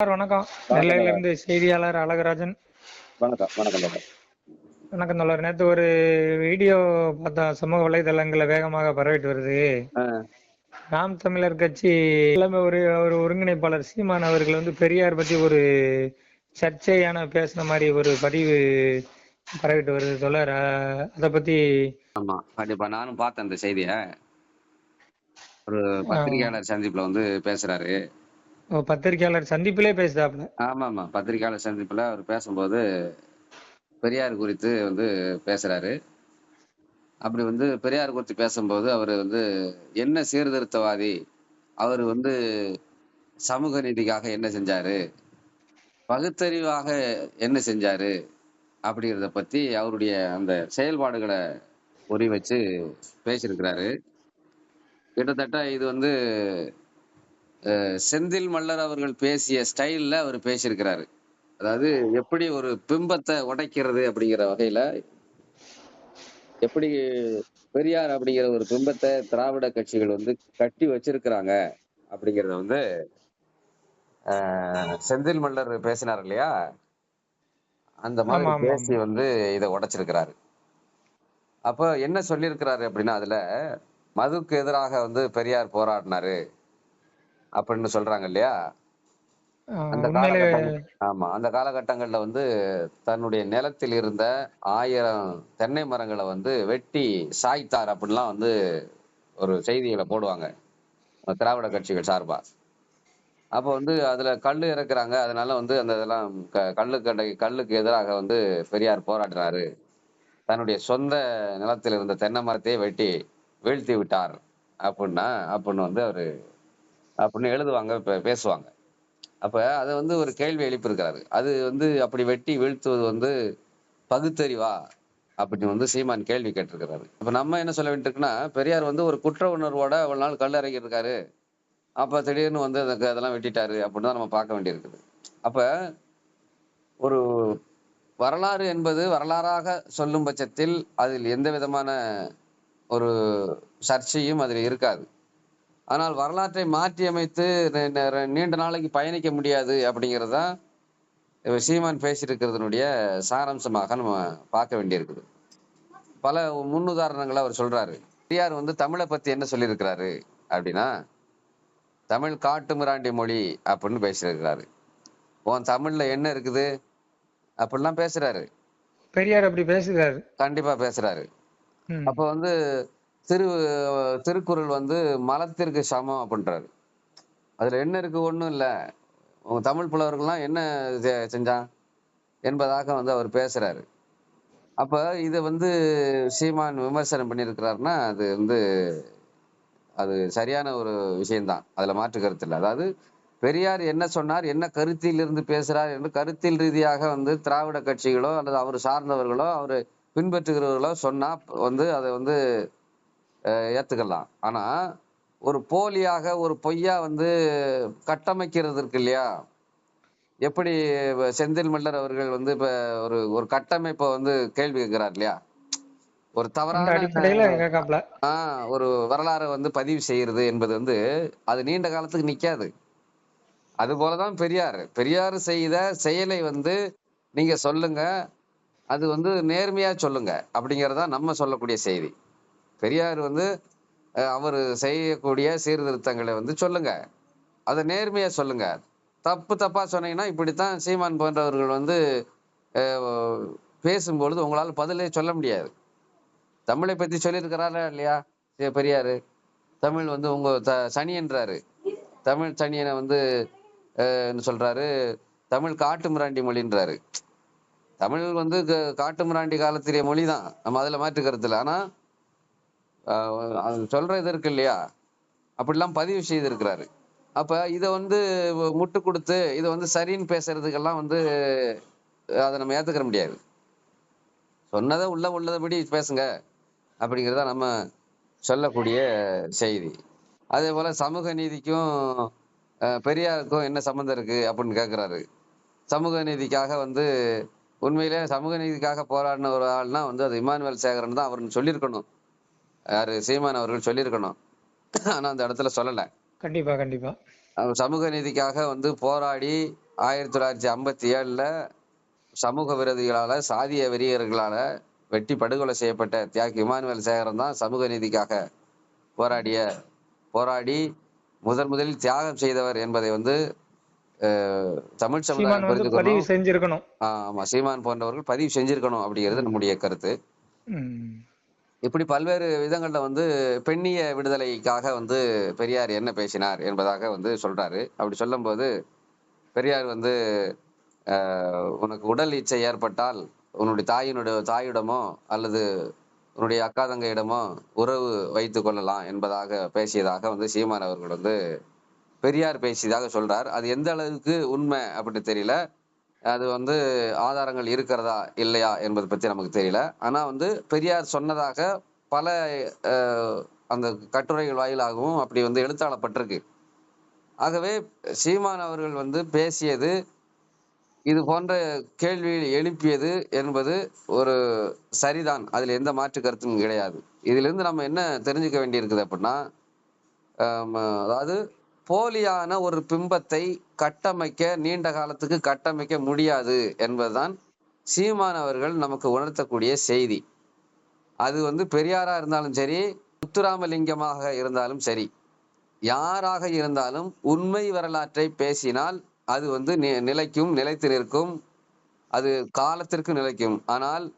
Sir வணக்கம். நெல்லையில இருந்து செய்தியாளர் அழகராஜன். வணக்கம் வணக்கம் வணக்கம் தோழர். நேற்று ஒரு வீடியோ பார்த்தோம் சமூக வலைதளங்கள்ல வேகமாக பரவிட்டு வருது. நாம் தமிழர் கட்சி தலைமை ஒரு ஒரு ஒருங்கிணைப்பாளர் சீமான் அவர்கள் வந்து பெரியார் பத்தி ஒரு சர்ச்சையான பேசின மாதிரி ஒரு பதிவு பரவிட்டு வருது தோழர். அதை பத்தி ஆமா கண்டிப்பா நானும் பார்த்தேன் அந்த செய்திய. ஒரு பத்திரிகையாளர் சந்திப்புல வந்து பேசுறாரு. ஓ, பத்திரிக்கையாளர் சந்திப்பிலே பேசுதாப்ல ஆமா ஆமா பத்திரிகையாளர் சந்திப்புல அவர் பேசும்போது பெரியார் குறித்து வந்து பேசுறாரு. அப்படி வந்து பெரியார் குறித்து பேசும்போது அவர் வந்து என்ன சீர்திருத்தவாதி? அவர் வந்து சமூக நீதிக்காக என்ன செஞ்சாரு? பகுத்தறிவாக என்ன செஞ்சாரு? அப்படிங்கிறத பத்தி அவருடைய அந்த செயல்பாடுகளை உரி வச்சு பேசியிருக்கிறாரு. கிட்டத்தட்ட இது வந்து செந்தில் மல்லர் அவர்கள் பேசிய ஸ்டைல்ல அவர் பேசியிருக்கிறாரு. அதாவது எப்படி ஒரு பிம்பத்தை உடைக்கிறது அப்படிங்கிற வகையில எப்படி பெரியார் அப்படிங்கிற ஒரு பிம்பத்தை திராவிட கட்சிகள் வந்து கட்டி வச்சிருக்கிறாங்க அப்படிங்கறத வந்து செந்தில் மல்லர் பேசினார் இல்லையா? அந்த மாதிரி பேசி வந்து இதை உடைச்சிருக்கிறாரு. அப்ப என்ன சொல்லியிருக்கிறாரு அப்படின்னா அதுல மதுக்கு எதிராக வந்து பெரியார் போராடினாரு. அப்படின்னு சொல்றாங்க இல்லையா? அந்த ஆமா அந்த காலகட்டங்கள்ல வந்து தன்னுடைய நிலத்தில் இருந்த ஆயிரம் தென்னை மரங்களை வந்து வெட்டி சாய்த்தார் அப்படின்லாம் வந்து ஒரு செய்திகளை போடுவாங்க. திராவிட கட்சிகள் சார்பா. அப்போ வந்து அதுல கல் இறக்குறாங்க. அதனால வந்து அந்த இதெல்லாம் க- கல்லு கடை கல்லுக்கு எதிராக வந்து பெரியார் போராடினாரு. தன்னுடைய சொந்த நிலத்தில் இருந்த தென்னை மரத்தையே வெட்டி வீழ்த்தி விட்டார். அப்படின்னா அப்படின்னு வந்து அவரு அப்படின்னு எழுதுவாங்க பேசுவாங்க. அப்ப அதை வந்து ஒரு கேள்வி எழுப்பியிருக்கிறாரு. அது வந்து அப்படி வெட்டி வீழ்த்துவது வந்து பகுத்தறிவா அப்படின்னு வந்து சீமான் கேள்வி கேட்டிருக்கிறாரு. இப்ப நம்ம என்ன சொல்ல வேண்டியிருக்குன்னா பெரியார் வந்து ஒரு குற்ற உணர்வோட அவ்வளவு நாள் கல் இறங்கியிருக்காரு அப்போ அப்ப திடீர்னு வந்து அதுக்கு அதெல்லாம் வெட்டிட்டாரு அப்படின்னு தான் நம்ம பார்க்க வேண்டியிருக்குது. அப்ப ஒரு வரலாறு என்பது வரலாறாக சொல்லும் பட்சத்தில் அதில் எந்த விதமான ஒரு சர்ச்சையும் அதில் இருக்காது. ஆனால் வரலாற்றை மாற்றி நி- நீண்ட நாளைக்கு பயணிக்க முடியாது அப்படிங்கிறது தான் சீமான் பேசியிருக்கிறதுனுடைய சாராம்சமாக நம்ம பார்க்க வேண்டியிருக்குது. பல முன்னுதாரணங்களை அவர் சொல்றாரு. பெரியார் வந்து தமிழை பத்தி என்ன சொல்லியிருக்கிறாரு அப்படின்னா தமிழ் காட்டு மிராண்டி மொழி அப்படின்னு பேசியிருக்கிறாரு. உன் தமிழ்ல என்ன இருக்குது? அப்படிலாம் பேசுறாரு. பெரியார் அப்படி பேசுகிறாரு. கண்டிப்பா பேசுறாரு. அப்ப வந்து திரு திருக்குறள் வந்து மலத்திற்கு சமம் அப்படின்றாரு அதில் என்ன இருக்குது ஒன்றும் இல்லை. உங்க தமிழ் புலவர்கள்லாம் என்ன செ- செஞ்சான் என்பதாக வந்து அவர் பேசுகிறாரு அப்போ இதை வந்து சீமான் விமர்சனம் பண்ணியிருக்கிறாருன்னா அது வந்து அது சரியான ஒரு விஷயம்தான். அதில் மாற்று கருத்து இல்லை. அதாவது பெரியார் என்ன சொன்னார்? என்ன கருத்தில் இருந்து பேசுகிறார் என்று கருத்தில் ரீதியாக வந்து திராவிட கட்சிகளோ அல்லது அவர் சார்ந்தவர்களோ அவர் பின்பற்றுகிறவர்களோ சொன்னால் வந்து அதை வந்து அஹ், ஏத்துக்கலாம். ஆனா ஒரு போலியாக ஒரு பொய்யா வந்து கட்டமைக்கிறது இருக்கு இல்லையா? எப்படி செந்தில் மல்லர் அவர்கள் வந்து இப்ப ஒரு ஒரு கட்டமைப்பை வந்து கேள்வி கேட்கிறார் இல்லையா? ஒரு தவறான ஆஹ் ஒரு வரலாறை வந்து பதிவு செய்யறது என்பது வந்து அது நீண்ட காலத்துக்கு நிக்காது. அது போலதான் பெரியார் பெரியார் செய்த செயலை வந்து நீங்க சொல்லுங்க அது வந்து நேர்மையா சொல்லுங்க அப்படிங்கறதா நம்ம சொல்லக்கூடிய செய்தி. பெரியார் வந்து அவர் செய்யக்கூடிய சீர்திருத்தங்களை வந்து சொல்லுங்க. அதை நேர்மையா சொல்லுங்க. தப்பு தப்பா சொன்னீங்கன்னா இப்படித்தான் சீமான் போன்றவர்கள் வந்து பேசும்பொழுது உங்களால் பதிலே சொல்ல முடியாது. தமிழை பத்தி சொல்லியிருக்கிறாரா இல்லையா பெரியார் பெரியாரு? தமிழ் வந்து உங்க த சனியன்றாரு தமிழ் சனியனை வந்து என்ன சொல்றாரு? தமிழ் காட்டு மிராண்டி மொழின்றாரு. தமிழ் வந்து க- காட்டு மிராண்டி காலத்திலேயே மொழி தான் நம்ம அதுல மாற்று இல்லை ஆனால் அது சொல்ற இது இருக்கு இல்லையா? அப்படிலாம் பதிவு செய்திருக்கிறாரு. அப்ப இதை வந்து முட்டு கொடுத்து இதை வந்து சரின்னு பேசுறதுக்கெல்லாம் வந்து அதை நம்ம ஏத்துக்கிற முடியாது. சொன்னதை உள்ள உள்ளதபடி பேசுங்க அப்படிங்கிறத நம்ம சொல்லக்கூடிய செய்தி. அதே போல சமூக நீதிக்கும் பெரியாருக்கும் என்ன சம்மந்தம் இருக்கு அப்படின்னு கேட்குறாரு சமூக நீதிக்காக வந்து உண்மையிலே சமூக நீதிக்காக போராடின ஒரு ஆள்னா வந்து அது இமானுவேல் சேகரன் தான் அவர்னு சொல்லியிருக்கணும். யாரு சீமான் அவர்கள் சொல்லியிருக்கணும். ஆனா அந்த இடத்துல சொல்லலை. கண்டிப்பா கண்டிப்பா. சமூக நீதிக்காக வந்து போராடி ஆயிரத்தி தொள்ளாயிரத்தி ஐம்பத்தி ஏழுல சமூக விரோதிகளால சாதிய வெறியர்களால வெட்டி படுகொலை செய்யப்பட்ட தியாகி இமானுவேல் சேகரன் தான் சமூக நீதிக்காக போராடிய போராடி முதன் முதலில் தியாகம் செய்தவர் என்பதை வந்து தமிழ் சமுதாயம் புரிஞ்சுக்கணும் ஆமா. சீமான் போன்றவர்கள் பதிவு செஞ்சிருக்கணும் அப்படிங்கிறது நம்முடைய கருத்து. இப்படி பல்வேறு விதங்களில் வந்து பெண்ணிய விடுதலைக்காக வந்து பெரியார் என்ன பேசினார் என்பதாக வந்து சொல்றாரு. அப்படி சொல்லும்போது பெரியார் வந்து ஆஹ், உனக்கு உடல் இச்சை ஏற்பட்டால் உன்னுடைய தாயினுடைய தாயிடமோ அல்லது உன்னுடைய அக்கா தங்கையிடமோ உறவு வைத்து கொள்ளலாம் என்பதாக பேசியதாக வந்து சீமான் அவர்கள் வந்து பெரியார் பேசியதாக சொல்றார். அது எந்த அளவுக்கு உண்மை அப்படி தெரியல. அது வந்து ஆதாரங்கள் இருக்கிறதா இல்லையா என்பது பற்றி நமக்கு தெரியல. ஆனால் வந்து பெரியார் சொன்னதாக பல அந்த கட்டுரைகள் வாயிலாகவும் அப்படி வந்து எழுத்தாளப்பட்டிருக்கு. ஆகவே சீமான் அவர்கள் வந்து பேசியது இது போன்ற கேள்வி எழுப்பியது என்பது ஒரு சரிதான். அதில் எந்த மாற்று கருத்தும் கிடையாது. இதிலிருந்து நம்ம என்ன தெரிஞ்சுக்க வேண்டியிருக்குது அப்படின்னா அதாவது போலியான ஒரு பிம்பத்தை கட்டமைக்க நீண்ட காலத்துக்கு கட்டமைக்க முடியாது என்பதுதான் சீமான் அவர்கள் நமக்கு உணர்த்தக்கூடிய செய்தி. அது வந்து பெரியாரா இருந்தாலும் சரி முத்துராமலிங்கமாக இருந்தாலும் சரி யாராக இருந்தாலும் உண்மை வரலாற்றை பேசினால் அது வந்து நி- நிலைக்கும் நிலைத்து நிற்கும். அது காலத்திற்கு நிலைக்கும். ஆனால்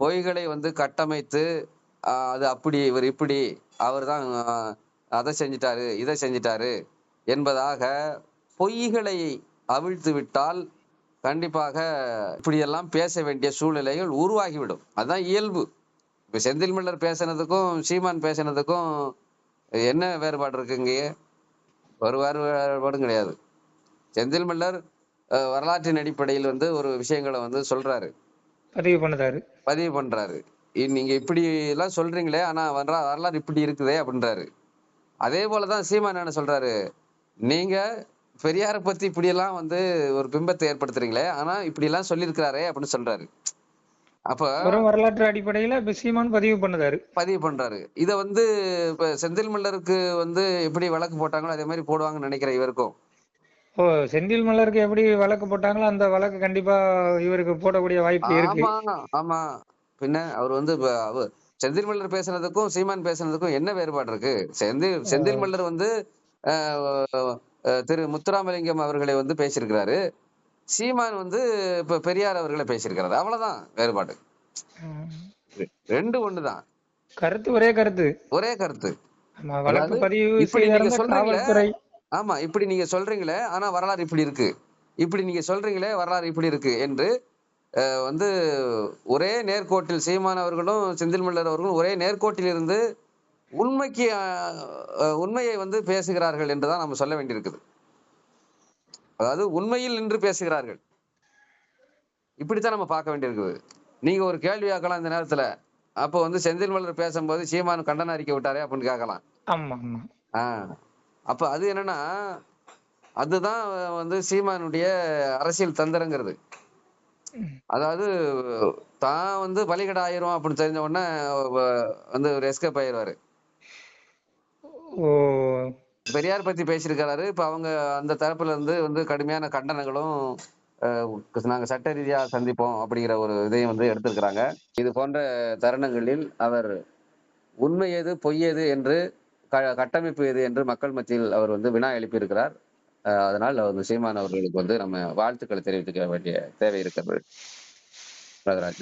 பொய்களை வந்து கட்டமைத்து அது அப்படி இவர் இப்படி அவர் தான் அதை செஞ்சிட்டாரு இதை செஞ்சிட்டாரு என்பதாக பொய்களை அவிழ்த்து விட்டால் கண்டிப்பாக இப்படியெல்லாம் பேச வேண்டிய சூழ்நிலைகள் உருவாகிவிடும். அதுதான் இயல்பு. இப்ப செந்தில் மல்லர் பேசினதுக்கும் சீமான் பேசினதுக்கும் என்ன வேறுபாடு இருக்குங்க ஒரு வேறுபாடும் கிடையாது. செந்தில் மல்லர் அஹ், வரலாற்றின் அடிப்படையில் வந்து ஒரு விஷயங்களை வந்து சொல்றாரு. பதிவு பண்ணுதாரு பதிவு பண்றாரு. நீங்க இப்படி எல்லாம் சொல்றீங்களே ஆனா வரலா வரலாறு இப்படி இருக்குதே அப்படின்றாரு. அதே போலதான் சீமான் என்ன சொல்றாரு? நீங்க பெரியாரை பத்தி இப்படி எல்லாம் வந்து ஒரு பிம்பத்தை ஏற்படுத்துறீங்களே ஆனா இப்படி எல்லாம் சொல்லியிருக்கிறாரே அப்படின்னு சொல்றாரு. அப்ப வரலாற்று அடிப்படையில சீமான் பதிவு பண்ணுதாரு. பதிவு பண்றாரு. இத வந்து இப்ப செந்தில் மல்லருக்கு வந்து எப்படி வழக்கு போட்டாங்களோ அதே மாதிரி போடுவாங்கன்னு நினைக்கிறேன் இவருக்கும். ஓ செந்தில் மலருக்கு எப்படி வழக்கு போட்டாங்களோ அந்த வழக்கு கண்டிப்பா இவருக்கு போடக்கூடிய வாய்ப்பு இருக்கு. ஆமா ஆமா. பின்ன அவர் வந்து செந்தில் மல்லர் பேசுனதுக்கும் சீமான் பேசுனதுக்கும் என்ன வேறுபாடு இருக்கு? செந்தில் செந்தில் மல்லர் வந்து திரு முத்துராமலிங்கம் அவர்களை வந்து பேசியிருக்கிறாரு. சீமான் வந்து இப்ப பெரியார் அவர்களை பேசியிருக்கிறாரு. அவ்வளவுதான் வேறுபாடு. ரெண்டு ஒண்ணுதான். கருத்து ஒரே கருத்து. ஒரே கருத்து. இப்படி நீங்க சொல்றீங்களே, ஆமா இப்படி நீங்க சொல்றீங்களே ஆனா வரலாறு இப்படி இருக்கு. இப்படி நீங்க சொல்றீங்களே வரலாறு இப்படி இருக்கு என்று வந்து ஒரே நேர்கோட்டில் சீமான் அவர்களும் செந்தில் மல்லர் அவர்களும் ஒரே நேர்கோட்டில் இருந்து உண்மைக்கு உண்மையை வந்து பேசுகிறார்கள் என்றுதான் நம்ம சொல்ல வேண்டியிருக்குது. அதாவது உண்மையில் நின்று பேசுகிறார்கள். இப்படித்தான் நம்ம பார்க்க வேண்டியிருக்குது. நீங்க ஒரு கேள்வி கேட்கலாம் இந்த நேரத்துல. அப்போ வந்து செந்தில் மல்லர் பேசும்போது சீமான் கண்டன அறிக்கை விட்டாரே அப்படின்னு கேட்கலாம். ஆஹ் அப்ப அது என்னன்னா அதுதான் வந்து சீமானுடைய அரசியல் தந்திரங்கிறது. அதாவது தான் வந்து பலிகடை ஆயிரும் அப்படின்னு தெரிஞ்ச உடனே வந்து ஒரு எஸ்கேப் ஆயிடுவாரு பெரியார் பத்தி பேசியிருக்கிறாரு இப்ப அவங்க அந்த தரப்புல இருந்து வந்து கடுமையான கண்டனங்களும் நாங்க சட்ட ரீதியா சந்திப்போம் அப்படிங்கிற ஒரு இதையும் வந்து எடுத்திருக்கிறாங்க. இது போன்ற தருணங்களில் அவர் உண்மை எது பொய் எது என்று க- கட்டமைப்பு எது என்று மக்கள் மத்தியில் அவர் வந்து வினா எழுப்பியிருக்கிறார். அதனால் அவர் சீமான் அவர்களுக்கு வந்து நம்ம வாழ்த்துக்களை தெரிவித்துக்க வேண்டிய தேவை இருக்கிறது. வரதராஜ்